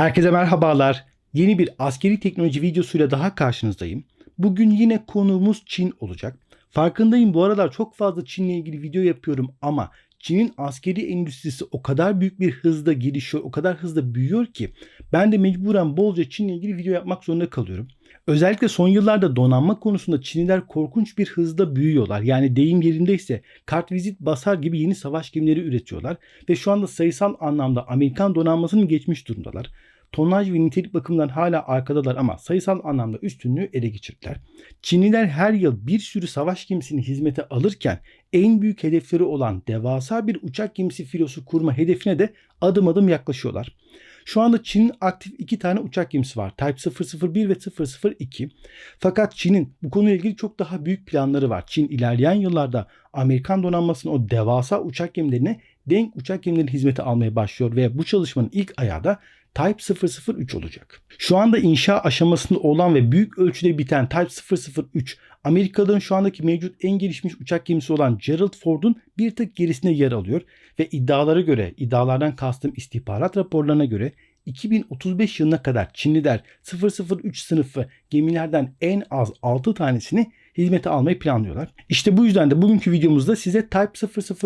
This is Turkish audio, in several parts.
Herkese merhabalar. Yeni bir askeri teknoloji videosuyla daha karşınızdayım. Bugün yine konuğumuz Çin olacak. Farkındayım bu aralar çok fazla Çin'le ilgili video yapıyorum ama Çin'in askeri endüstrisi o kadar büyük bir hızda gelişiyor, o kadar hızda büyüyor ki ben de mecburen bolca Çin'le ilgili video yapmak zorunda kalıyorum. Özellikle son yıllarda donanma konusunda Çinliler korkunç bir hızda büyüyorlar. Yani deyim yerindeyse kartvizit basar gibi yeni savaş gemileri üretiyorlar ve şu anda sayısal anlamda Amerikan donanmasını geçmiş durumdalar. Tonaj ve nitelik bakımından hala arkadalar ama sayısal anlamda üstünlüğü ele geçirdiler. Çinliler her yıl bir sürü savaş gemisini hizmete alırken en büyük hedefleri olan devasa bir uçak gemisi filosu kurma hedefine de adım adım yaklaşıyorlar. Şu anda Çin'in aktif iki tane uçak gemisi var. Type 001 ve 002. Fakat Çin'in bu konuyla ilgili çok daha büyük planları var. Çin ilerleyen yıllarda Amerikan donanmasının o devasa uçak gemilerine denk uçak gemileri hizmete almaya başlıyor ve bu çalışmanın ilk ayağı da Type 003 olacak. Şu anda inşa aşamasında olan ve büyük ölçüde biten Type 003 Amerikalıların şu andaki mevcut en gelişmiş uçak gemisi olan Gerald Ford'un bir tık gerisinde yer alıyor ve iddialara göre, iddialardan kastım istihbarat raporlarına göre 2035 yılına kadar Çinliler 003 sınıfı gemilerden en az 6 tanesini hizmete almayı planlıyorlar. İşte bu yüzden de bugünkü videomuzda size Type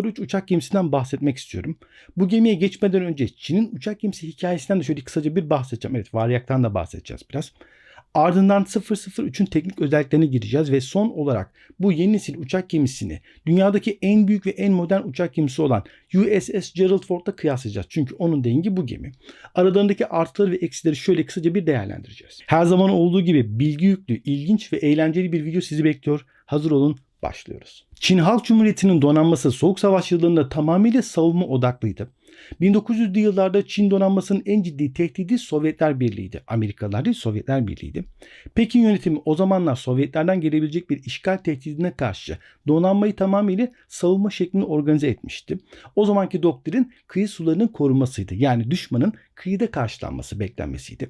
003 uçak gemisinden bahsetmek istiyorum. Bu gemiye geçmeden önce Çin'in uçak gemisi hikayesinden de şöyle kısaca bir bahsedeceğim. Evet Varyak'tan da bahsedeceğiz biraz. Ardından 003'ün teknik özelliklerine gireceğiz ve son olarak bu yeni nesil uçak gemisini dünyadaki en büyük ve en modern uçak gemisi olan USS Gerald Ford'la kıyaslayacağız. Çünkü onun dengi bu gemi. Aralarındaki artıları ve eksileri şöyle kısaca bir değerlendireceğiz. Her zaman olduğu gibi bilgi yüklü, ilginç ve eğlenceli bir video sizi bekliyor. Hazır olun, başlıyoruz. Çin Halk Cumhuriyeti'nin donanması Soğuk Savaş yıllarında tamamıyla savunma odaklıydı. 1900'lü yıllarda Çin donanmasının en ciddi tehdidi Sovyetler Birliği'ydi. Amerikalılar değil Sovyetler Birliği'ydi. Pekin yönetimi o zamanlar Sovyetlerden gelebilecek bir işgal tehdidine karşı donanmayı tamamıyla savunma şeklinde organize etmişti. O zamanki doktrin kıyı sularının korunmasıydı. Yani düşmanın kıyıda karşılanması beklenmesiydi.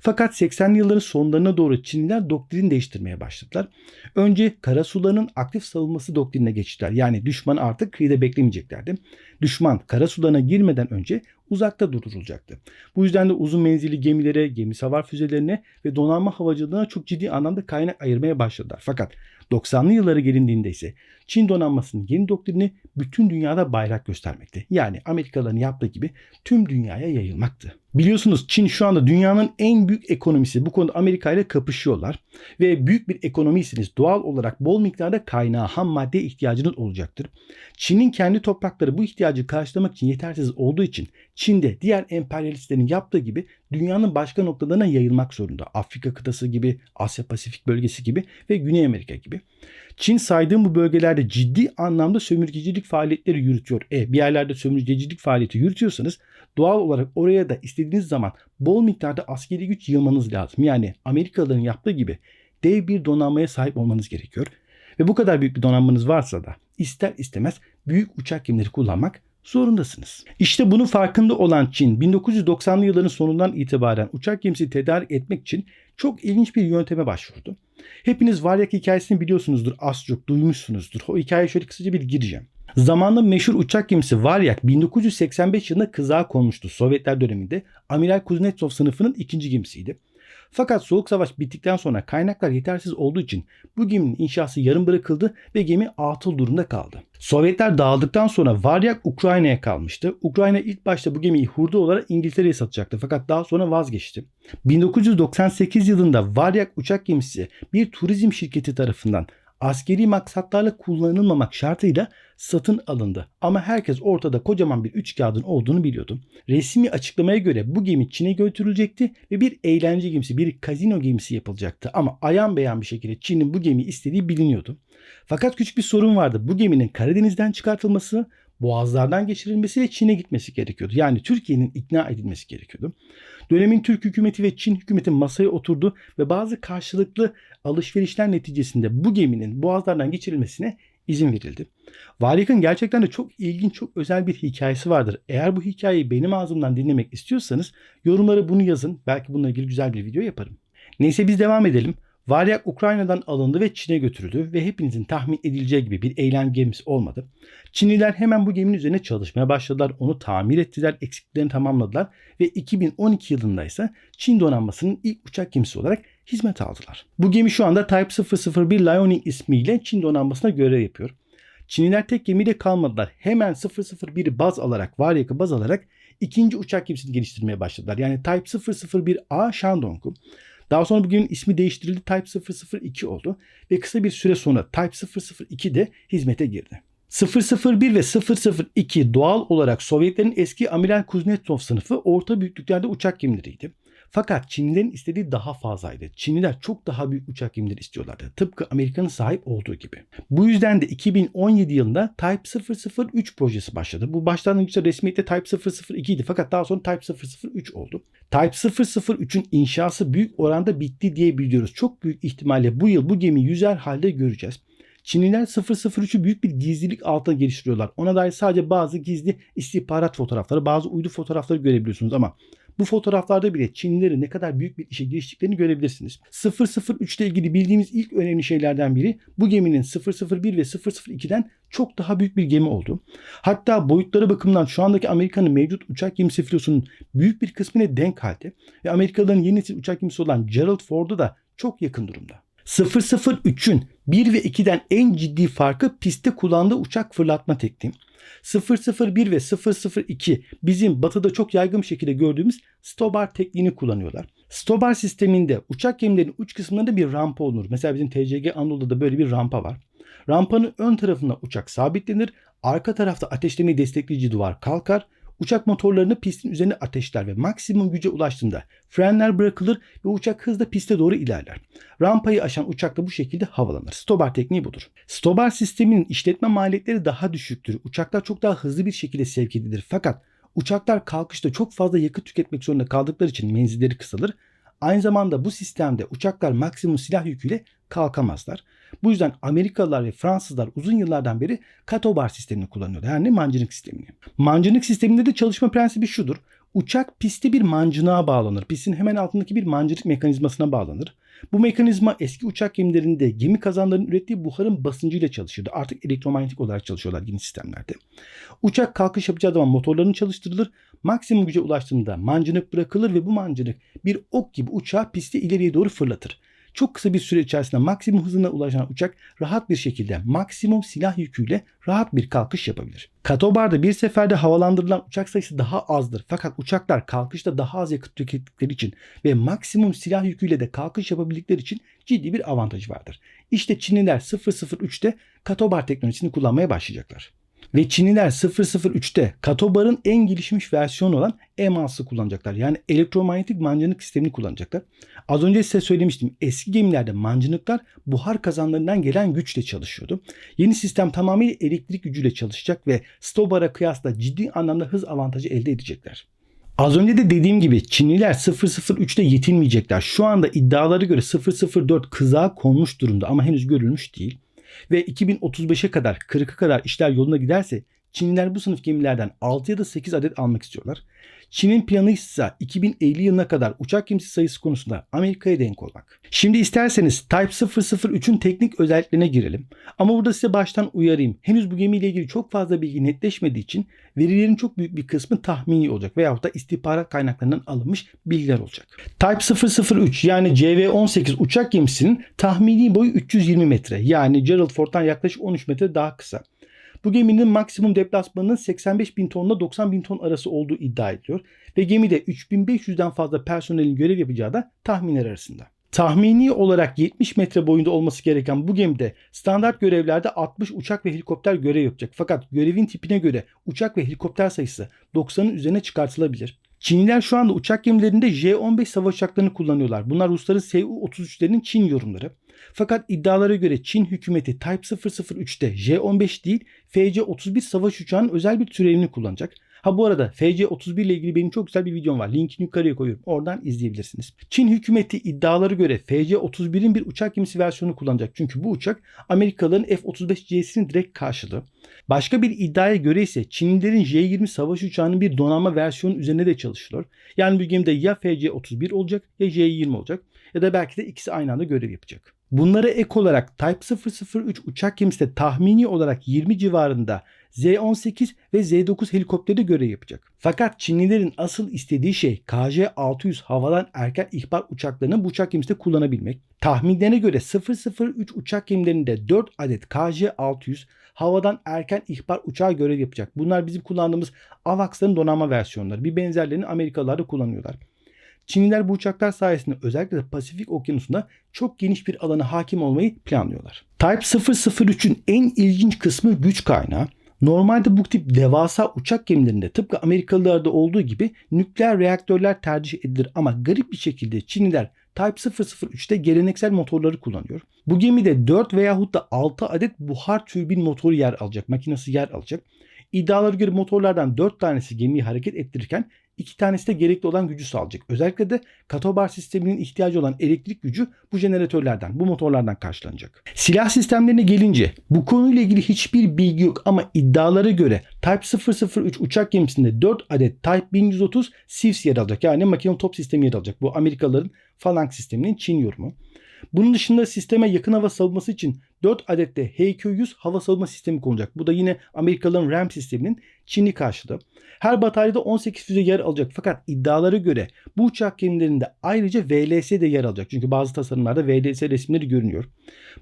Fakat 80'li yılların sonlarına doğru Çinliler doktrin değiştirmeye başladılar. Önce kara sularının aktif savunması doktrinine geçtiler. Yani düşman artık kıyıda beklemeyeceklerdi. Düşman kara sularına girmeden önce uzakta durdurulacaktı. Bu yüzden de uzun menzilli gemilere, gemi savar füzelerine ve donanma havacılığına çok ciddi anlamda kaynak ayırmaya başladılar. Fakat 90'lı yıllara gelindiğinde ise Çin donanmasının yeni doktrini bütün dünyada bayrak göstermekti. Yani Amerikalıların yaptığı gibi tüm dünyaya yayılmaktı. Biliyorsunuz Çin şu anda dünyanın en büyük ekonomisi. Bu konuda Amerika ile kapışıyorlar. Ve büyük bir ekonomiyseniz doğal olarak bol miktarda kaynağı, ham madde ihtiyacınız olacaktır. Çin'in kendi toprakları bu ihtiyacı karşılamak için yetersiz olduğu için Çin de diğer emperyalistlerin yaptığı gibi dünyanın başka noktalarına yayılmak zorunda. Afrika kıtası gibi, Asya Pasifik bölgesi gibi ve Güney Amerika gibi. Çin saydığım bu bölgelerde ciddi anlamda sömürgecilik faaliyetleri yürütüyor. E, bir yerlerde sömürgecilik faaliyeti yürütüyorsanız doğal olarak oraya da istediğiniz zaman bol miktarda askeri güç yığmanız lazım. Yani Amerikalıların yaptığı gibi dev bir donanmaya sahip olmanız gerekiyor. Ve bu kadar büyük bir donanmanız varsa da ister istemez büyük uçak gemileri kullanmak zorundasınız. İşte bunun farkında olan Çin 1990'lı yılların sonundan itibaren uçak gemisi tedarik etmek için çok ilginç bir yönteme başvurdu. Hepiniz Varyak hikayesini biliyorsunuzdur az çok duymuşsunuzdur. O hikayeye şöyle kısaca bir gireceğim. Zamanla meşhur uçak gemisi Varyak 1985 yılında kızağa konmuştu Sovyetler döneminde. Amiral Kuznetsov sınıfının ikinci gemisiydi. Fakat Soğuk Savaş bittikten sonra kaynaklar yetersiz olduğu için bu geminin inşası yarım bırakıldı ve gemi atıl durumda kaldı. Sovyetler dağıldıktan sonra Varyak Ukrayna'ya kalmıştı. Ukrayna ilk başta bu gemiyi hurda olarak İngiltere'ye satacaktı fakat daha sonra vazgeçti. 1998 yılında Varyak uçak gemisi bir turizm şirketi tarafından askeri maksatlarla kullanılmamak şartıyla satın alındı. Ama herkes ortada kocaman bir üç kağıdın olduğunu biliyordu. Resmi açıklamaya göre bu gemi Çin'e götürülecekti ve bir eğlence gemisi, bir kazino gemisi yapılacaktı. Ama ayan beyan bir şekilde Çin'in bu gemiyi istediği biliniyordu. Fakat küçük bir sorun vardı. Bu geminin Karadeniz'den çıkartılması, boğazlardan geçirilmesi ve Çin'e gitmesi gerekiyordu. Yani Türkiye'nin ikna edilmesi gerekiyordu. Dönemin Türk hükümeti ve Çin hükümeti masaya oturdu ve bazı karşılıklı alışverişler neticesinde bu geminin boğazlardan geçirilmesine izin verildi. Varik'in gerçekten de çok ilginç, çok özel bir hikayesi vardır. Eğer bu hikayeyi benim ağzımdan dinlemek istiyorsanız yorumlara bunu yazın. Belki bununla ilgili güzel bir video yaparım. Neyse biz devam edelim. Varyak Ukrayna'dan alındı ve Çin'e götürüldü ve hepinizin tahmin edileceği gibi bir eylem gemisi olmadı. Çinliler hemen bu geminin üzerine çalışmaya başladılar. Onu tamir ettiler, eksikliklerini tamamladılar ve 2012 yılında ise Çin donanmasının ilk uçak gemisi olarak hizmet aldılar. Bu gemi şu anda Type 001 Liaoning ismiyle Çin donanmasına görev yapıyor. Çinliler tek gemiyle kalmadılar. Hemen 001'i baz alarak, Varyak'ı baz alarak ikinci uçak gemisini geliştirmeye başladılar. Yani Type 001A Shandong'u. Daha sonra bugün ismi değiştirildi Type 002 oldu ve kısa bir süre sonra Type 002 de hizmete girdi. 001 ve 002 doğal olarak Sovyetlerin eski Amiral Kuznetsov sınıfı orta büyüklüklerde uçak gemileriydi. Fakat Çinlilerin istediği daha fazlaydı. Çinliler çok daha büyük uçak gemileri istiyorlardı. Tıpkı Amerika'nın sahip olduğu gibi. Bu yüzden de 2017 yılında Type 003 projesi başladı. Bu başlangıçta resmiyette Type 002 idi fakat daha sonra Type 003 oldu. Type 003'ün inşası büyük oranda bitti diye biliyoruz. Çok büyük ihtimalle bu yıl bu gemi yüzer halde göreceğiz. Çinliler 003'ü büyük bir gizlilik altında geliştiriyorlar. Ona dair sadece bazı gizli istihbarat fotoğrafları, bazı uydu fotoğrafları görebiliyorsunuz ama bu fotoğraflarda bile Çinlilerin ne kadar büyük bir işe giriştiklerini görebilirsiniz. 003 ile ilgili bildiğimiz ilk önemli şeylerden biri bu geminin 001 ve 002'den çok daha büyük bir gemi oldu. Hatta boyutları bakımından şu andaki Amerika'nın mevcut uçak gemisi filosunun büyük bir kısmına denk halde ve Amerikalıların yeni nesil uçak gemisi olan Gerald Ford'a da çok yakın durumda. 003'ün 1 ve 2'den en ciddi farkı pistte kullandığı uçak fırlatma tekniği. 001 ve 002 bizim batıda çok yaygın bir şekilde gördüğümüz Stobar tekniğini kullanıyorlar. Stobar sisteminde uçak gemilerinin uç kısımlarında bir rampa olur. Mesela bizim TCG Anadolu'da da böyle bir rampa var. Rampanın ön tarafında uçak sabitlenir. Arka tarafta ateşlemeyi destekleyici duvar kalkar. Uçak motorlarını pistin üzerine ateşler ve maksimum güce ulaştığında frenler bırakılır ve uçak hızla piste doğru ilerler. Rampayı aşan uçak da bu şekilde havalanır. Stobar tekniği budur. Stobar sisteminin işletme maliyetleri daha düşüktür. Uçaklar çok daha hızlı bir şekilde sevk edilir. Fakat uçaklar kalkışta çok fazla yakıt tüketmek zorunda kaldıkları için menzilleri kısalır. Aynı zamanda bu sistemde uçaklar maksimum silah yüküyle kalkamazlar. Bu yüzden Amerikalılar ve Fransızlar uzun yıllardan beri katobar sistemini kullanıyorlar. Yani mancınık sistemini. Mancınık sisteminde de çalışma prensibi şudur. Uçak pisti bir mancınığa bağlanır. Pistin hemen altındaki bir mancınık mekanizmasına bağlanır. Bu mekanizma eski uçak gemilerinde gemi kazanlarının ürettiği buharın basıncıyla çalışırdı. Artık elektromanyetik olarak çalışıyorlar yeni sistemlerde. Uçak kalkış yapacağı zaman motorlarını çalıştırılır. Maksimum güce ulaştığında mancınık bırakılır ve bu mancınık bir ok gibi uçağı pisti ileriye doğru fırlatır. Çok kısa bir süre içerisinde maksimum hızına ulaşan uçak rahat bir şekilde maksimum silah yüküyle rahat bir kalkış yapabilir. Katobar'da bir seferde havalandırılan uçak sayısı daha azdır. Fakat uçaklar kalkışta daha az yakıt tükettikleri için ve maksimum silah yüküyle de kalkış yapabildikleri için ciddi bir avantajı vardır. İşte Çinliler 003'te Katobar teknolojisini kullanmaya başlayacaklar. Ve Çinliler 003'te Katobar'ın en gelişmiş versiyonu olan EMAS'ı kullanacaklar. Yani elektromanyetik mancınık sistemini kullanacaklar. Az önce size söylemiştim. Eski gemilerde mancınıklar buhar kazanlarından gelen güçle çalışıyordu. Yeni sistem tamamıyla elektrik gücüyle çalışacak ve Stobar'a kıyasla ciddi anlamda hız avantajı elde edecekler. Az önce de dediğim gibi Çinliler 003'te yetinmeyecekler. Şu anda iddialara göre 004 kızağa konmuş durumda ama henüz görülmüş değil ve 2035'e kadar 40'a kadar işler yoluna giderse Çinliler bu sınıf gemilerden 6 ya da 8 adet almak istiyorlar. Çin'in planı ise 2050 yılına kadar uçak gemisi sayısı konusunda Amerika'ya denk olmak. Şimdi isterseniz Type 003'ün teknik özelliklerine girelim. Ama burada size baştan uyarayım. Henüz bu gemiyle ilgili çok fazla bilgi netleşmediği için verilerin çok büyük bir kısmı tahmini olacak veyahut da istihbarat kaynaklarından alınmış bilgiler olacak. Type 003 yani CV-18 uçak gemisinin tahmini boyu 320 metre yani Gerald Ford'dan yaklaşık 13 metre daha kısa. Bu geminin maksimum deplasmanının 85 bin tonla 90 bin ton arası olduğu iddia ediliyor ve gemide 3500'den fazla personelin görev yapacağı da tahminler arasında. Tahmini olarak 70 metre boyunda olması gereken bu gemide standart görevlerde 60 uçak ve helikopter görev yapacak. Fakat görevin tipine göre uçak ve helikopter sayısı 90'ın üzerine çıkartılabilir. Çinliler şu anda uçak gemilerinde J-15 savaş uçaklarını kullanıyorlar. Bunlar Rusların Su-33'lerin Çin yorumları. Fakat iddialara göre Çin hükümeti Type 003'te J-15 değil FC-31 savaş uçağının özel bir türevini kullanacak. Ha bu arada FC-31 ile ilgili benim çok güzel bir videom var. Linkini yukarıya koyuyorum. Oradan izleyebilirsiniz. Çin hükümeti iddiaları göre FC-31'in bir uçak gemisi versiyonu kullanacak. Çünkü bu uçak Amerikalıların F-35C'sinin direkt karşılığı. Başka bir iddiaya göre ise Çinlilerin J-20 savaş uçağının bir donanma versiyonu üzerine de çalışılıyor. Yani bu gemide ya FC-31 olacak ya J-20 olacak. ya da belki de ikisi aynı anda görev yapacak. Bunlara ek olarak Type 003 uçak gemisi de tahmini olarak 20 civarında Z-18 ve Z-9 helikopteri görev yapacak. Fakat Çinlilerin asıl istediği şey KJ-600 havadan erken ihbar uçaklarını bu uçak gemisinde kullanabilmek. Tahminlerine göre 003 uçak gemilerinde 4 adet KJ-600 havadan erken ihbar uçağı görev yapacak. Bunlar bizim kullandığımız AVAX'ların donanma versiyonları. Bir benzerlerini Amerikalılar da kullanıyorlar. Çinliler bu uçaklar sayesinde özellikle de Pasifik Okyanusu'nda çok geniş bir alana hakim olmayı planlıyorlar. Type 003'ün en ilginç kısmı güç kaynağı. Normalde bu tip devasa uçak gemilerinde tıpkı Amerikalılarda olduğu gibi nükleer reaktörler tercih edilir ama garip bir şekilde Çinliler Type 003'te geleneksel motorları kullanıyor. Bu gemide 4 veyahut da 6 adet buhar türbin motoru yer alacak, makinesi yer alacak. İddialara göre motorlardan 4 tanesi gemiyi hareket ettirirken iki tanesi de gerekli olan gücü sağlayacak. Özellikle de katobar sisteminin ihtiyacı olan elektrik gücü bu jeneratörlerden, bu motorlardan karşılanacak. Silah sistemlerine gelince bu konuyla ilgili hiçbir bilgi yok ama iddialara göre Type 003 uçak gemisinde 4 adet Type 1130 SIVS yer alacak. Yani makinalı top sistemi yer alacak. Bu Amerikalıların Phalanx sisteminin Çin yorumu. Bunun dışında sisteme yakın hava savunması için 4 adet de HQ-100 hava savunma sistemi konulacak. Bu da yine Amerikalıların RAM sisteminin Çin'i karşılığı. Her bataryada 18 füze yer alacak fakat iddialara göre bu uçak gemilerinde ayrıca VLS de yer alacak. Çünkü bazı tasarımlarda VLS resimleri görünüyor.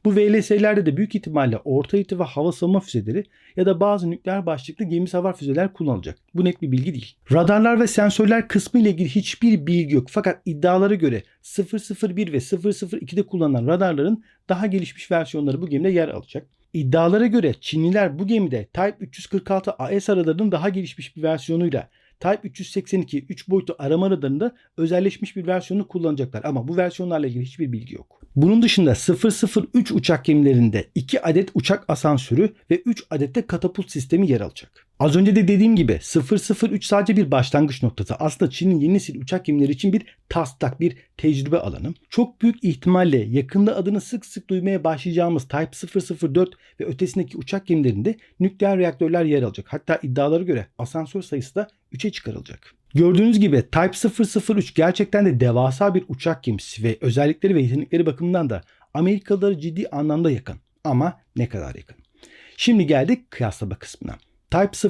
Bu VLS'lerde de büyük ihtimalle orta irtifa hava savunma füzeleri ya da bazı nükleer başlıklı gemi savar füzeler kullanılacak. Bu net bir bilgi değil. Radarlar ve sensörler kısmı ile ilgili hiçbir bilgi yok. Fakat iddialara göre 001 ve 002'de kullanılan radarların daha gelişmiş versiyonları bu gemide yer alacak. İddialara göre Çinliler bu gemide Type 346 AS radarının daha gelişmiş bir versiyonuyla Type 382 3 boyutlu arama radarında özelleşmiş bir versiyonu kullanacaklar ama bu versiyonlarla ilgili hiçbir bilgi yok. Bunun dışında 003 uçak gemilerinde 2 adet uçak asansörü ve 3 adet de katapult sistemi yer alacak. Az önce de dediğim gibi 003 sadece bir başlangıç noktası. Aslında Çin'in yeni nesil uçak gemileri için bir taslak, bir tecrübe alanı. Çok büyük ihtimalle yakında adını sık sık duymaya başlayacağımız Type 004 ve ötesindeki uçak gemilerinde nükleer reaktörler yer alacak. Hatta iddialara göre asansör sayısı da 3'e çıkarılacak. Gördüğünüz gibi Type 003 gerçekten de devasa bir uçak gemisi ve özellikleri ve yetenekleri bakımından da Amerikalıları ciddi anlamda yakın. Ama ne kadar yakın? Şimdi geldik kıyaslama kısmına. Type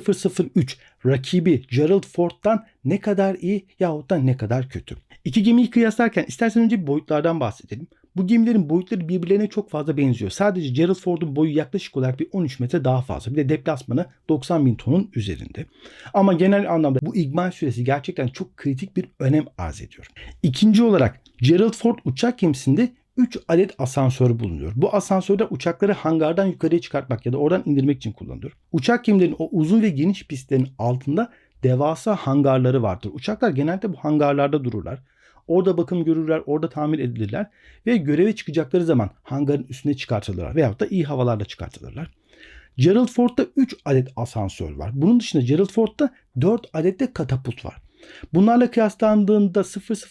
003 rakibi Gerald Ford'dan ne kadar iyi yahut da ne kadar kötü. İki gemiyi kıyaslarken istersen önce boyutlardan bahsedelim. Bu gemilerin boyutları birbirlerine çok fazla benziyor. Sadece Gerald Ford'un boyu yaklaşık olarak bir 13 metre daha fazla. Bir de deplasmanı 90 bin tonun üzerinde. Ama genel anlamda bu igmal süresi gerçekten çok kritik bir önem arz ediyor. İkinci olarak Gerald Ford uçak gemisinde 3 adet asansör bulunuyor. Bu asansörler uçakları hangardan yukarıya çıkartmak ya da oradan indirmek için kullanılır. Uçak gemilerinin o uzun ve geniş pistlerin altında devasa hangarları vardır. Uçaklar genelde bu hangarlarda dururlar. Orada bakım görürler, orada tamir edilirler ve göreve çıkacakları zaman hangarın üstüne çıkartılırlar veyahut da iyi havalarla çıkartılırlar. Gerald Ford'da 3 adet asansör var. Bunun dışında Gerald Ford'da 4 adet de katapult var. Bunlarla kıyaslandığında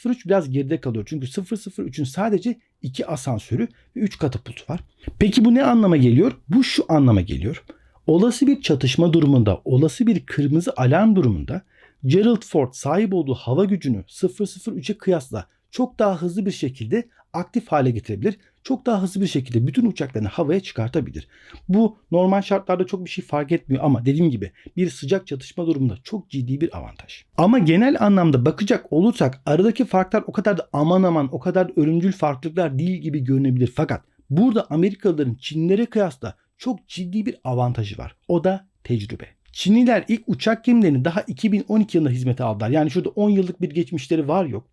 003 biraz geride kalıyor. Çünkü 003'ün sadece 2 asansörü ve 3 katapult var. Peki bu ne anlama geliyor? Bu şu anlama geliyor. Olası bir çatışma durumunda, olası bir kırmızı alarm durumunda Gerald Ford sahip olduğu hava gücünü 003'e kıyasla çok daha hızlı bir şekilde aktif hale getirebilir. Çok daha hızlı bir şekilde bütün uçaklarını havaya çıkartabilir. Bu normal şartlarda çok bir şey fark etmiyor ama dediğim gibi bir sıcak çatışma durumunda çok ciddi bir avantaj. Ama genel anlamda bakacak olursak aradaki farklar o kadar da aman aman o kadar ölümcül farklılıklar değil gibi görünebilir. Fakat burada Amerikalıların Çinlilere kıyasla çok ciddi bir avantajı var. O da tecrübe. Çinliler ilk uçak gemilerini daha 2012 yılında hizmete aldılar. Yani şurada 10 yıllık bir geçmişleri var yok.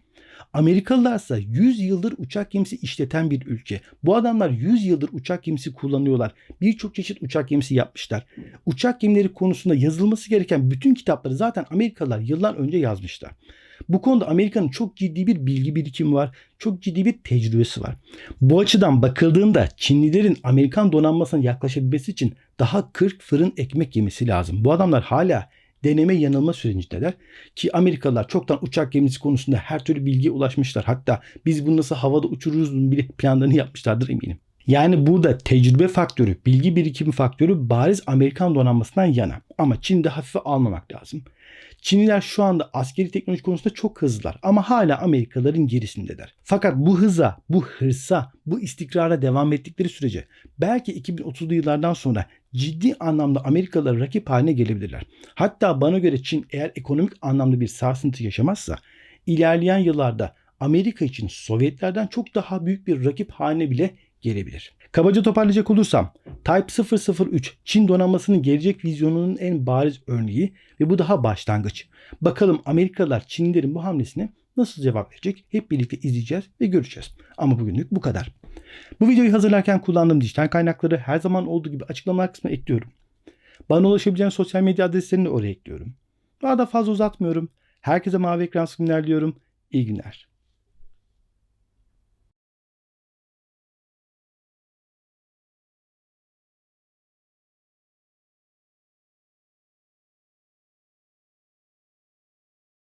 Amerikalılar ise 100 yıldır uçak gemisi işleten bir ülke. Bu adamlar 100 yıldır uçak gemisi kullanıyorlar. Birçok çeşit uçak gemisi yapmışlar. Uçak gemileri konusunda yazılması gereken bütün kitapları zaten Amerikalılar yıllar önce yazmışlar. Bu konuda Amerika'nın çok ciddi bir bilgi birikimi var. Çok ciddi bir tecrübesi var. Bu açıdan bakıldığında Çinlilerin Amerikan donanmasına yaklaşabilmesi için daha 40 fırın ekmek yemesi lazım. Bu adamlar hala deneme yanılma sürecindeler. Ki Amerikalılar çoktan uçak gemisi konusunda her türlü bilgiye ulaşmışlar. Hatta biz bunu nasıl havada uçururuz bile planlarını yapmışlardır eminim. Yani burada tecrübe faktörü, bilgi birikimi faktörü bariz Amerikan donanmasından yana. Ama Çin'i de hafife almamak lazım. Çinliler şu anda askeri teknoloji konusunda çok hızlılar ama hala Amerikalıların gerisindeler. Fakat bu hıza, bu hırsa, bu istikrara devam ettikleri sürece belki 2030'lu yıllardan sonra ciddi anlamda Amerikalılara rakip haline gelebilirler. Hatta bana göre Çin eğer ekonomik anlamda bir sarsıntı yaşamazsa ilerleyen yıllarda Amerika için Sovyetlerden çok daha büyük bir rakip haline bile gelebilir. Kabaca toparlayacak olursam Type 003 Çin donanmasının gelecek vizyonunun en bariz örneği ve bu daha başlangıç. Bakalım Amerikalılar Çinlilerin bu hamlesine nasıl cevap verecek hep birlikte izleyeceğiz ve göreceğiz. Ama bugünlük bu kadar. Bu videoyu hazırlarken kullandığım dijital kaynakları her zaman olduğu gibi açıklamalar kısmına ekliyorum. Bana ulaşabileceğin sosyal medya adreslerini de oraya ekliyorum. Daha da fazla uzatmıyorum. Herkese mavi ekran sunumlar diliyorum. İyi günler.